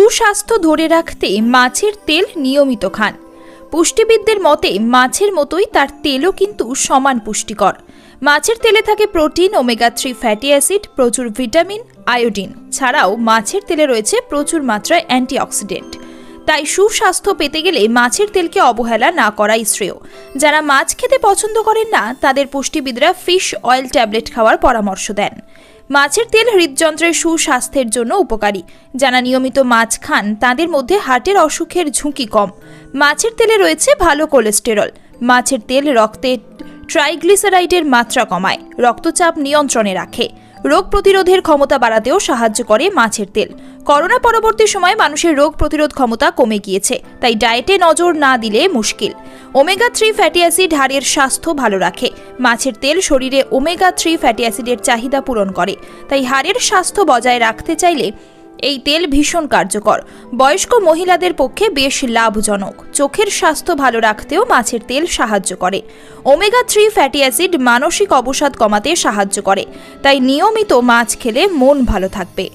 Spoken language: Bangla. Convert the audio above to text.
সুস্বাস্থ্য ধরে রাখতে মাছের তেল নিয়মিত খান। পুষ্টিবিদদের মতে, মাছের মতোই তার তেলও কিন্তু সমান পুষ্টিকর। মাছের তেলে থাকে protein, omega three fatty acid, প্রচুর ভিটামিন, আয়োডিন। ছাড়াও মাছের তেলে রয়েছে প্রচুর মাত্রায় অ্যান্টিঅক্সিডেন্ট। তাই সুস্বাস্থ্য পেতে গেলে মাছের তেলকে অবহেলা না করাই শ্রেয়। যারা মাছ খেতে পছন্দ করেন না, তাদের পুষ্টিবিদরা ফিশ অয়েল ট্যাবলেট খাওয়ার পরামর্শ দেন। মাছের তেল হৃদযন্ত্রের সুস্বাস্থ্যের জন্য উপকারী। যারা নিয়মিত মাছ খান, তাদের মধ্যে হার্টের অসুখের ঝুঁকি কম। মাছের তেলে রয়েছে ভালো কোলেস্টেরল। মাছের তেল রক্তে ট্রাইগ্লিসারাইডের মাত্রা কমায়, রক্তচাপ নিয়ন্ত্রণে রাখে। রোগ প্রতিরোধের ক্ষমতা বাড়াতেও সাহায্য করে মাছের তেল। করোনা পরবর্তী সময়ে মানুষের রোগ প্রতিরোধ ক্ষমতা কমে গিয়েছে, তাই ডায়েটে নজর না দিলে মুশকিল। ওমেগা থ্রি ফ্যাটি অ্যাসিড হাড়ের স্বাস্থ্য ভালো রাখে। মাছের তেল শরীরে ওমেগা থ্রি ফ্যাটি অ্যাসিডের চাহিদা পূরণ করে, তাই হাড়ের স্বাস্থ্য বজায় রাখতে চাইলে এই তেল ভীষণ কার্যকর। বয়স্ক মহিলাদের পক্ষে বেশ লাভজনক। চোখের স্বাস্থ্য ভালো রাখতেও মাছের তেল সাহায্য করে। ওমেগা থ্রি ফ্যাটি অ্যাসিড মানসিক অবসাদ কমাতে সাহায্য করে, তাই নিয়মিত মাছ খেলে মন ভালো থাকবে।